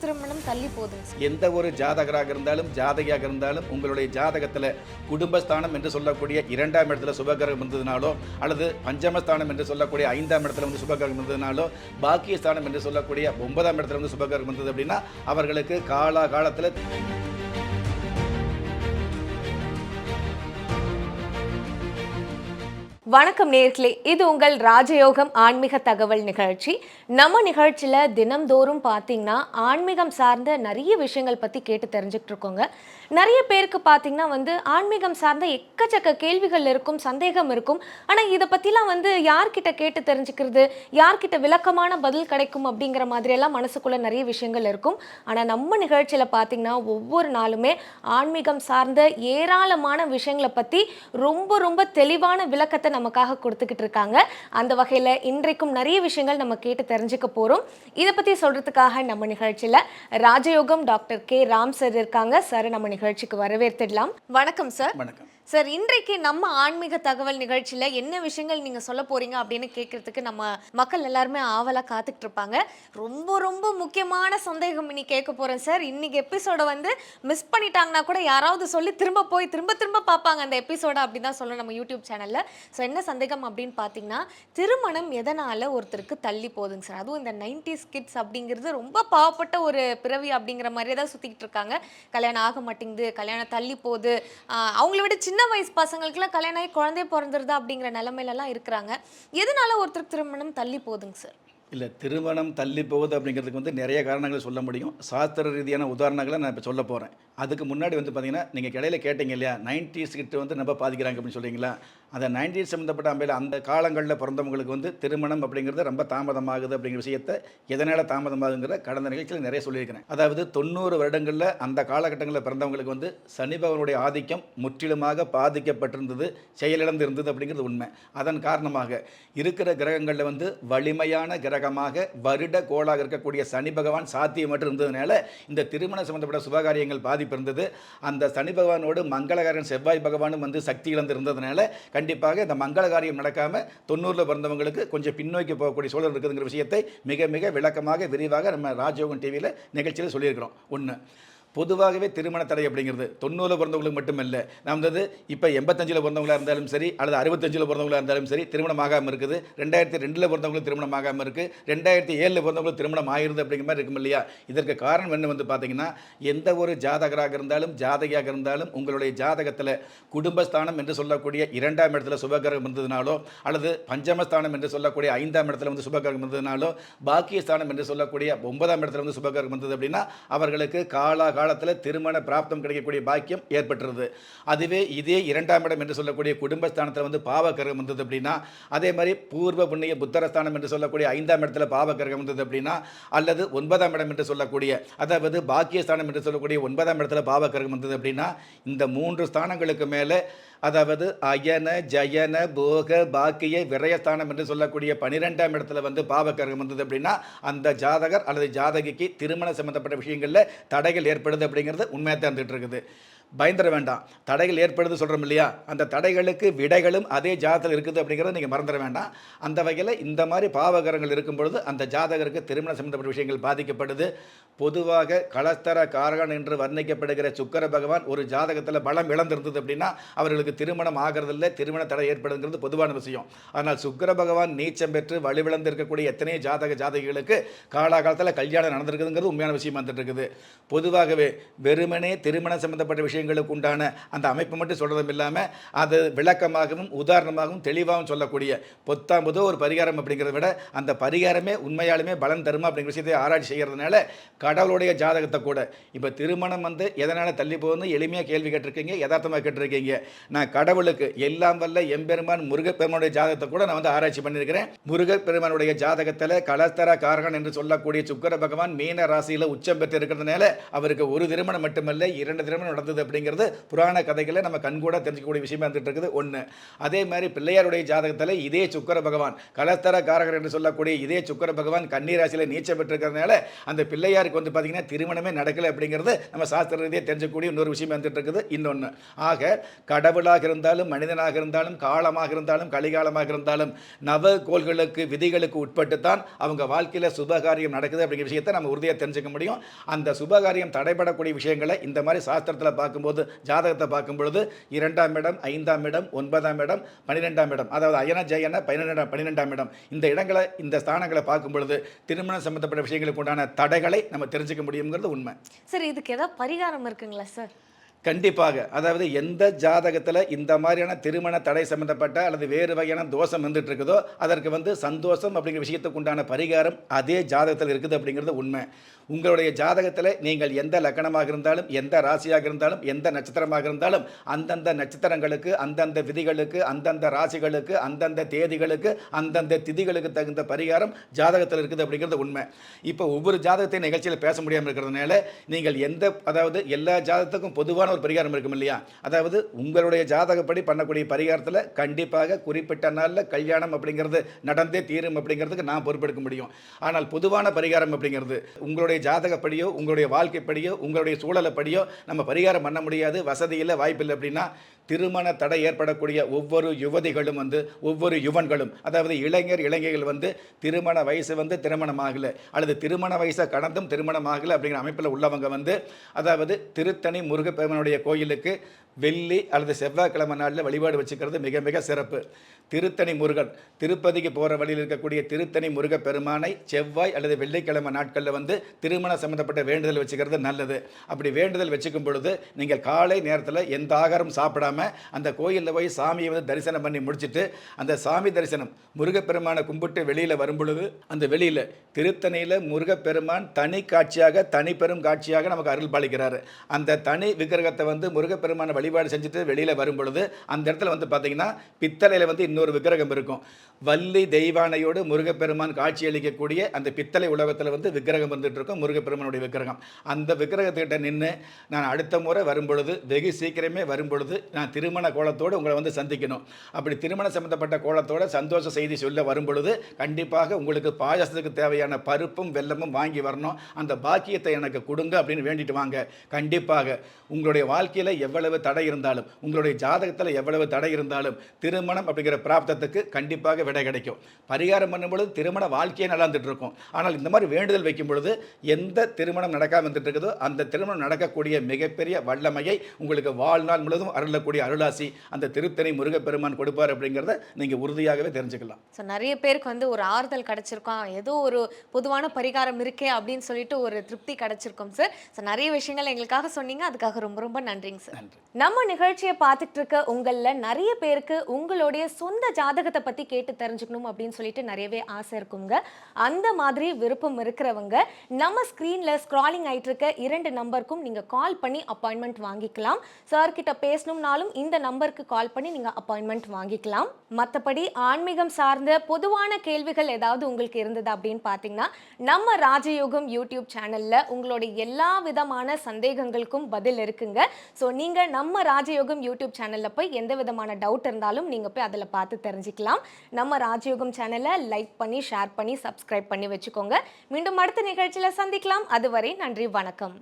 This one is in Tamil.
திருமணம் தள்ளி போகுது எந்த ஒரு ஜாதகராக இருந்தாலும் ஜாதகியாக இருந்தாலும் உங்களுடைய ஜாதகத்தில் குடும்பஸ்தானம் என்று சொல்லக்கூடிய இரண்டாம் இடத்துல சுபகிரகம் இருந்ததுனாலோ அல்லது பஞ்சமஸ்தானம் என்று சொல்லக்கூடிய ஐந்தாம் இடத்துல வந்து சுபகிரகம் இருந்ததுனாலோ பாக்கியஸ்தானம் என்று சொல்லக்கூடிய ஒன்பதாம் இடத்துல வந்து சுபகிரகம் இருந்தது அப்படின்னா அவர்களுக்கு காலா காலத்தில் வணக்கம் நேர்களே இது உங்கள் ராஜயோகம் ஆன்மீக தகவல் நிகழ்ச்சி. நம்ம நிகழ்ச்சியில் தினம்தோறும் பார்த்தீங்கன்னா ஆன்மீகம் சார்ந்த நிறைய விஷயங்கள் பற்றி கேட்டு தெரிஞ்சுக்கிட்டு இருக்கோங்க. நிறைய பேருக்கு பார்த்தீங்கன்னா வந்து ஆன்மீகம் சார்ந்த எக்கச்சக்க கேள்விகள் இருக்கும் சந்தேகம் இருக்கும். ஆனால் இதை பற்றிலாம் வந்து யார்கிட்ட கேட்டு தெரிஞ்சுக்கிறது யார்கிட்ட விளக்கமான பதில் கிடைக்கும் அப்படிங்கிற மாதிரியெல்லாம் மனசுக்குள்ளே நிறைய விஷயங்கள் இருக்கும். ஆனால் நம்ம நிகழ்ச்சியில் பார்த்தீங்கன்னா ஒவ்வொரு நாளுமே ஆன்மீகம் சார்ந்த ஏராளமான விஷயங்களை பற்றி ரொம்ப ரொம்ப தெளிவான விளக்கத்தை நமக்காக கொடுத்துக்கிட்டு இருக்காங்க. அந்த வகையில் இன்றைக்கும் நிறைய விஷயங்கள் நம்ம கேட்டு தெரிஞ்சுக்க போகிறோம் இதை பற்றி சொல்கிறதுக்காக நம்ம நிகழ்ச்சியில் ராஜயோகம் டாக்டர் கே. ராம் சார் இருக்காங்க. சார் நம்ம நிகழ்ச்சிக்கு வரவேற்றுடலாம் வணக்கம் சார் வணக்கம். சார் இன்றைக்கு நம்ம ஆன்மீக தகவல் நிகழ்ச்சியில் என்ன விஷயங்கள் நீங்கள் சொல்ல போறீங்க அப்படின்னு கேட்கறதுக்கு நம்ம மக்கள் எல்லாருமே ஆவலாக காத்துக்கிட்டு இருப்பாங்க. ரொம்ப ரொம்ப முக்கியமான சந்தேகம் இன்னைக்கு கேட்க போகிறேன் சார். இன்னைக்கு எபிசோடை வந்து மிஸ் பண்ணிட்டாங்கன்னா கூட யாராவது சொல்லி திரும்ப போய் திரும்ப திரும்ப பார்ப்பாங்க அந்த எபிசோட அப்படின்னு தான் சொல்லணும் நம்ம யூடியூப் சேனலில். ஸோ என்ன சந்தேகம் அப்படின்னு பார்த்தீங்கன்னா திருமணம் எதனால் ஒருத்தருக்கு தள்ளி போகுதுங்க சார்? அதுவும் இந்த நைன்டிஸ் கிட்ஸ் அப்படிங்கிறது ரொம்ப பாவப்பட்ட ஒரு பிறவி அப்படிங்கிற மாதிரியே தான் சுற்றிக்கிட்டு இருக்காங்க. கல்யாணம் ஆக மாட்டேங்குது கல்யாணம் தள்ளி போகுது. அவங்கள விட சின்ன சின்ன வயசு பசங்களுக்குலாம் கல்யாணம் ஆகி குழந்தை பிறந்துருதா அப்படிங்கிற நிலமையிலலாம் இருக்கிறாங்க. எதனால ஒருத்தருக்கு திருமணம் தள்ளி போகுதுங்க சார்? இல்லை திருமணம் தள்ளி போகுது அப்படிங்கிறதுக்கு வந்து நிறைய காரணங்களை சொல்ல முடியும். சாஸ்திர ரீதியான உதாரணங்களை நான் இப்போ சொல்ல போகிறேன் அதுக்கு முன்னாடி வந்து பார்த்தீங்கன்னா நீங்கள் இடையில கேட்டீங்க இல்லையா நைன்டிஸ் கிட்ட வந்து நம்ம பாதிக்கிறாங்க அப்படின்னு சொல்கிறீங்களா அந்த நைன்டீன் சம்மந்தப்பட்ட அம்பையில் அந்த காலங்களில் பிறந்தவங்களுக்கு வந்து திருமணம் அப்படிங்கிறது ரொம்ப தாமதமாகுது அப்படிங்கிற விஷயத்தை எதனால் தாமதமாகுங்கிற கடந்த நிகழ்ச்சியில் நிறைய சொல்லியிருக்கிறேன். அதாவது தொண்ணூறு வருடங்களில் அந்த காலகட்டங்களில் பிறந்தவங்களுக்கு வந்து சனிபவனுடைய ஆதிக்கம் முற்றிலுமாக பாதிக்கப்பட்டிருந்தது செயலிழந்து இருந்தது அப்படிங்கிறது உண்மை. அதன் காரணமாக இருக்கிற கிரகங்களில் வந்து வலிமையான கிரகமாக வருட கோளாக இருக்கக்கூடிய சனி பகவான் சாத்தியமற்று இருந்ததுனால இந்த திருமணம் சம்பந்தப்பட்ட சுபகாரியங்கள் பாதிப்பு இருந்தது. அந்த சனி பகவானோடு மங்களகாரன் செவ்வாய் பகவானும் வந்து சக்தி இழந்து இருந்ததுனால கண்டிப்பாக இந்த மங்கள காரியம் நடக்காமல் தொண்ணூறில் பிறந்தவங்களுக்கு கொஞ்சம் பின்னோக்கி போகக்கூடிய சூழல் இருக்குதுங்கிற விஷயத்தை மிக மிக விளக்கமாக விரிவாக நம்ம ராஜயோகம் டிவியில் நிகழ்ச்சியில் சொல்லியிருக்கிறோம். ஒன்று பொதுவாகவே திருமண தடை அப்படிங்கிறது தொண்ணூறில் பிறந்தவங்களுக்கு மட்டுமல்ல. நாம் வந்து இப்போ எண்பத்தஞ்சில் பிறந்தவங்களாக இருந்தாலும் சரி அல்லது அறுபத்தஞ்சில் பிறந்தவங்களாக இருந்தாலும் சரி திருமணம் ஆகாமல் இருக்குது. ரெண்டாயிரத்தி ரெண்டில் பிறந்தவங்களுக்கு திருமணம் ஆகாமல் இருக்குது ரெண்டாயிரத்தி ஏழில் பிறந்தவங்களுக்கு திருமணம் ஆயிருது அப்படிங்கிற மாதிரி இருக்கும் இல்லையா? இதற்கு காரணம் என்ன வந்து பார்த்தீங்கன்னா எந்த ஒரு ஜாதகராக இருந்தாலும் ஜாதகியாக இருந்தாலும் உங்களுடைய ஜாதகத்தில் குடும்பஸ்தானம் என்று சொல்லக்கூடிய இரண்டாம் இடத்துல சுபகிரகம் இருந்ததுனாலோ அல்லது பஞ்சமஸ்தானம் என்று சொல்லக்கூடிய ஐந்தாம் இடத்துல வந்து சுபகிரகம் இருந்ததுனாலோ பாக்கியஸ்தானம் என்று சொல்லக்கூடிய ஒன்பதாம் இடத்துல வந்து சுபகிரகம் இருந்தது அப்படின்னா அவர்களுக்கு காலாக காலத்தில் திருமண பிராப்தம் கிடைக்கக்கூடிய பாக்கியம் ஏற்பட்டுருது. அதுவே இதே இரண்டாம் இடம் என்று சொல்லக்கூடிய குடும்பஸ்தானத்தில் வந்து பாவகிரகம் இருந்தது அப்படின்னா அதே மாதிரி பூர்வ புண்ணிய புத்தரஸ்தானம் என்று சொல்லக்கூடிய ஐந்தாம் இடத்துல பாவகிரகம் இருந்தது அப்படின்னா அல்லது ஒன்பதாம் இடம் என்று சொல்லக்கூடிய அதாவது பாக்கியஸ்தானம் என்று சொல்லக்கூடிய ஒன்பதாம் இடத்துல பாவகிரகம் இருந்தது அப்படின்னா இந்த மூன்று ஸ்தானங்களுக்கு மேலே அதாவது அயன ஜயன போக பாக்கிய விரயஸ்தானம் என்று சொல்லக்கூடிய பனிரெண்டாம் இடத்துல வந்து பாவக்கரகம் வந்தது அப்படின்னா அந்த ஜாதகர் அல்லது ஜாதகிக்கு திருமணம் சம்பந்தப்பட்ட விஷயங்களில் தடைகள் ஏற்படுது அப்படிங்கிறது உண்மையாக தான் இருந்துகிட்டு இருக்குது. பயந்துட வேண்டாம். தடைகள் ஏற்படுது சொல்கிறோம் இல்லையா? அந்த தடைகளுக்கு விடைகளும் அதே ஜாதகத்தில் இருக்குது அப்படிங்கிறத நீங்கள் மறந்துட வேண்டாம். அந்த வகையில் இந்த மாதிரி பாவகரங்கள் இருக்கும் பொழுது அந்த ஜாதகருக்கு திருமணம் சம்பந்தப்பட்ட விஷயங்கள் பாதிக்கப்படுது. பொதுவாக கலஸ்தர காரகன் என்று வர்ணிக்கப்படுகிற சுக்கர பகவான் ஒரு ஜாதகத்தில் பலம் இழந்திருந்தது அப்படின்னா அவர்களுக்கு திருமணம் ஆகிறதில்ல. திருமண தடை ஏற்படுங்கிறது பொதுவான விஷயம். ஆனால் சுக்கர பகவான் நீச்சம் பெற்று வலுவிழந்து இருக்கக்கூடிய எத்தனையோ ஜாதக ஜாதகிகளுக்கு காலாகாலத்தில் கல்யாணம் நடந்திருக்குதுங்கிறது உண்மையான விஷயம் வந்துட்டு இருக்குது. பொதுவாகவே வெறுமனே திருமணம் சம்பந்தப்பட்ட விஷயங்களுக்கு உண்டான அந்த அமைப்பு மட்டும் சொல்கிறதும் இல்லாமல் அது விளக்கமாகவும் உதாரணமாகவும் தெளிவாகவும் சொல்லக்கூடிய பொத்தாம்புதோ ஒரு பரிகாரம் அப்படிங்கிறத விட அந்த பரிகாரமே உண்மையாலுமே பலன் தருமா அப்படிங்கிற விஷயத்தை ஆராய்ச்சி செய்கிறதுனால கடவுளுடைய ஜாதகத்தை கூட. இப்போ திருமணம் வந்து எதனால் தள்ளி போகுதுன்னு எளிமையாக கேள்வி கேட்டிருக்கீங்க யதார்த்தமாக கேட்டிருக்கீங்க. நான் கடவுளுக்கு எல்லாம் வல்ல எம்பெருமான் முருகப்பெருமானுடைய ஜாதகத்தை கூட நான் வந்து ஆராய்ச்சி பண்ணியிருக்கிறேன். முருகப்பெருமானுடைய ஜாதகத்தில் கலஸ்தர காரகன் என்று சொல்லக்கூடிய சுக்கர பகவான் மீன ராசியில் உச்சம் பெற்று இருக்கிறதுனால அவருக்கு ஒரு திருமணம் மட்டுமல்ல இரண்டு திருமணம் நடந்தது அப்படிங்கிறது புராண கதைகளை நம்ம கண்கூட தெரிஞ்சுக்கக்கூடிய விஷயமா இருந்துட்டு இருக்குது. ஒன்று அதே மாதிரி பிள்ளையாருடைய ஜாதகத்தில் இதே சுக்கர பகவான் கலஸ்தர காரகர் என்று சொல்லக்கூடிய இதே சுக்கர பகவான் கன்னிராசியில் நீச்சம் பெற்றிருக்கிறதுனால அந்த பிள்ளையாருக்கு வந்து பார்த்தீங்கன்னா திருமணமே நடக்கலை அப்படிங்கிறது நம்ம சாஸ்திர ரீதியாக தெரிஞ்சக்கூடிய இன்னொரு விஷயம் வந்துட்டு இருக்குது. இன்னொன்று ஆக கடவுளாக இருந்தாலும் மனிதனாக இருந்தாலும் காலமாக இருந்தாலும் கலிகாலமாக இருந்தாலும் நவ கோள்களுக்கு விதிகளுக்கு உட்பட்டு தான் அவங்க வாழ்க்கையில் சுபகாரியம் நடக்குது அப்படிங்கிற விஷயத்தை நம்ம உறுதியாக தெரிஞ்சுக்க முடியும். அந்த சுபகாரியம் தடைபடக்கூடிய விஷயங்களை இந்த மாதிரி சாஸ்திரத்தில் பார்க்கும் பார்க்கும்போது ஜாதகத்தை பார்க்கும் பொழுது இரண்டாம் இடம் ஐந்தாம் இடம் ஒன்பதாம் இடம் பன்னிரெண்டாம் இடம். அதாவது அயன ஜெயன பன்னிரெண்டாம் பன்னிரெண்டாம் இடம். இந்த இடங்களை இந்த ஸ்தானங்களை பார்க்கும் பொழுது திருமணம் சம்பந்தப்பட்ட விஷயங்களுக்கு உண்டான தடைகளை நம்ம தெரிஞ்சுக்க முடியுங்கிறது உண்மை. சார் இதுக்கு ஏதாவது பரிகாரம் இருக்குங்களா சார்? கண்டிப்பாக. அதாவது எந்த ஜாதகத்தில் இந்த மாதிரியான திருமண தடை சம்மந்தப்பட்ட அல்லது வேறு வகையான தோஷம் வந்துட்டு இருக்குதோ அதற்கு வந்து சந்தோஷம் அப்படிங்கிற விஷயத்துக்கு உண்டான பரிகாரம் அதே ஜாதகத்தில் இருக்குது அப்படிங்கிறது உண்மை. உங்களுடைய ஜாதகத்தில் நீங்கள் எந்த லக்கணமாக இருந்தாலும் எந்த ராசியாக இருந்தாலும் எந்த நட்சத்திரமாக இருந்தாலும் அந்தந்த நட்சத்திரங்களுக்கு அந்தந்த விதிகளுக்கு அந்தந்த ராசிகளுக்கு அந்தந்த தேதிகளுக்கு அந்தந்த திதிகளுக்கு தகுந்த பரிகாரம் ஜாதகத்தில் இருக்குது அப்படிங்கிறது உண்மை. இப்போ ஒவ்வொரு ஜாதகத்தையும் நிகழ்ச்சியில் பேச முடியாமல் இருக்கிறதுனால நீங்கள் எந்த அதாவது எல்லா ஜாதகத்துக்கும் பொதுவான ஒரு பரிகாரம் இருக்கும் இல்லையா? அதாவது உங்களுடைய ஜாதகப்படி பண்ணக்கூடிய பரிகாரத்தில் கண்டிப்பாக குறிப்பிட்ட நாளில் கல்யாணம் அப்படிங்கிறது நடந்தே தீரும் அப்படிங்கிறதுக்கு நான் பொறுப்பெடுக்க முடியும். ஆனால் பொதுவான பரிகாரம் அப்படிங்கிறது உங்களுடைய ஜாதகப்படியோ உங்களுடைய வாழ்க்கைப்படியோ உங்களுடைய சூழலைப்படியோ நம்ம பரிகாரம் பண்ண முடியாது வசதி இல்லை வாய்ப்பில்லை அப்படின்னா திருமண தடை ஏற்படக்கூடிய ஒவ்வொரு யுவதிகளும் வந்து ஒவ்வொரு யுவன்களும் அதாவது இளைஞர் இளைஞர்கள் வந்து திருமண வயசு வந்து திருமணம் ஆகலை அல்லது திருமண வயசை கடந்தும் திருமணம் ஆகலை அப்படிங்கிற அமைப்பில் உள்ளவங்க வந்து அதாவது திருத்தணி முருகப்பெருமனுடைய கோயிலுக்கு வெள்ளி அல்லது செவ்வாய்க்கிழமை நாளில் வழிபாடு வச்சுக்கிறது மிக மிக சிறப்பு. திருத்தணி முருகன் திருப்பதிக்கு போகிற வழியில் இருக்கக்கூடிய திருத்தணி முருகப்பெருமானை செவ்வாய் அல்லது வெள்ளிக்கிழமை நாட்களில் வந்து திருமணம் சம்மந்தப்பட்ட வேண்டுதல் வச்சுக்கிறது நல்லது. அப்படி வேண்டுதல் வச்சுக்கும் பொழுது நீங்கள் காலை நேரத்தில் எந்த ஆகாரம் இல்லாமல் அந்த கோயிலில் போய் சாமியை வந்து தரிசனம் பண்ணி முடிச்சுட்டு அந்த சாமி தரிசனம் முருகப்பெருமானை கும்பிட்டு வெளியில் வரும்பொழுது அந்த வெளியில் திருத்தணியில் முருகப்பெருமான் தனி காட்சியாக தனி பெரும் காட்சியாக நமக்கு அருள் பாலிக்கிறார். அந்த தனி விக்கிரகத்தை வந்து முருகப்பெருமானை வழிபாடு செஞ்சுட்டு வெளியில் வரும் பொழுது அந்த இடத்துல வந்து பார்த்தீங்கன்னா பித்தளையில் வந்து இன்னொரு விக்கிரகம் இருக்கும். வள்ளி தெய்வானையோடு முருகப்பெருமான் காட்சி அளிக்கக்கூடிய அந்த பித்தளை உலகத்தில் வந்து விக்கிரகம் வந்துட்டு இருக்கும் முருகப்பெருமானுடைய விக்கிரகம். அந்த விக்கிரகத்துக்கிட்ட நின்று நான் அடுத்த முறை வரும்பொழுது வெகு சீக்கிரமே வரும்பொழுது நான் நான் திருமண கோலத்தோடு உங்களை வந்து சந்திக்கணும். அப்படி திருமணம் சம்பந்தப்பட்ட கோலத்தோடு சந்தோஷ செய்தி சொல்ல வரும் பொழுது கண்டிப்பாக உங்களுக்கு பாயாசத்துக்கு தேவையான பருப்பும் வெல்லமும் வாங்கி வரணும். அந்த பாக்கியத்தை எனக்கு கொடுங்க அப்படின்னு வேண்டிட்டு வாங்க. கண்டிப்பாக உங்களுடைய வாழ்க்கையில் எவ்வளவு தடை இருந்தாலும் உங்களுடைய ஜாதகத்தில் எவ்வளவு தடை இருந்தாலும் திருமணம் அப்படிங்கிற பிராப்தத்துக்கு கண்டிப்பாக விடை கிடைக்கும். பரிகாரம் பண்ணும் பொழுது திருமண வாழ்க்கையே நல்லா இருக்கும் ஆனால் இந்த மாதிரி வேண்டுதல் வைக்கும் பொழுது எந்த திருமணம் நடக்காமல் வந்துட்டு இருக்குதோ அந்த திருமணம் நடக்கக்கூடிய மிகப்பெரிய வல்லமையை உங்களுக்கு வாழ்நாள் முழுவதும் அருளக்கூடிய அருளாசி அந்த திருத்தணி முருகப்பெருமான் கொடுப்பார் அப்படிங்கிறத நீங்கள் உறுதியாகவே தெரிஞ்சுக்கலாம். ஸோ நிறைய பேருக்கு வந்து ஒரு ஆறுதல் கிடைச்சிருக்கும். ஏதோ ஒரு பொதுவான பரிகாரம் இருக்கே அப்படின்னு சொல்லிட்டு ஒரு திருப்தி கிடைச்சிருக்கும் சார் ஸோ நிறைய விஷயங்கள் எங்களுக்காக சொன்னீங்க. அதுக்காக ரொம்ப ரொம்ப நன்றிங்க சார் நம்ம நிகழ்ச்சியை பார்த்துட்டு இருக்க உங்களில் நிறைய பேருக்கு உங்களுடைய சொந்த ஜாதகத்தை பற்றி கேட்டு தெரிஞ்சுக்கணும் அப்படின்னு சொல்லிட்டு நிறையவே ஆசை இருக்குங்க. அந்த மாதிரி விருப்பம் இருக்கிறவங்க நம்ம ஸ்க்ரீனில் ஸ்க்ராலிங் ஆயிட்டு இருக்க இரண்டு நம்பருக்கும் நீங்கள் கால் பண்ணி அப்பாயின்மெண்ட் வாங்கிக்கலாம். சார் கிட்ட பேசணும்னாலும் இந்த நம்பருக்கு கால் பண்ணி நீங்கள் அப்பாயின்மெண்ட் வாங்கிக்கலாம். மற்றபடி ஆன்மீகம் சார்ந்த பொதுவான கேள்விகள் ஏதாவது உங்களுக்கு இருந்தது அப்படின்னு பார்த்தீங்கன்னா நம்ம ராஜயோகம் யூடியூப் சேனலில் உங்களுடைய எல்லா விதமான சந்தேகங்களுக்கும் பதில் இருக்குங்க. ஸோ நீங்கள் நம்ம ராஜயோகம் யூடியூப் சேனலில் போய் எந்த விதமான டவுட் இருந்தாலும் நீங்கள் போய் அதில் பார்த்து தெரிஞ்சுக்கலாம். நம்ம ராஜயோகம் சேனலை லைக் பண்ணி ஷேர் பண்ணி சப்ஸ்கிரைப் பண்ணி வச்சுக்கோங்க. மீண்டும் அடுத்த நிகழ்ச்சியில் சந்திக்கலாம். அதுவரை நன்றி வணக்கம்.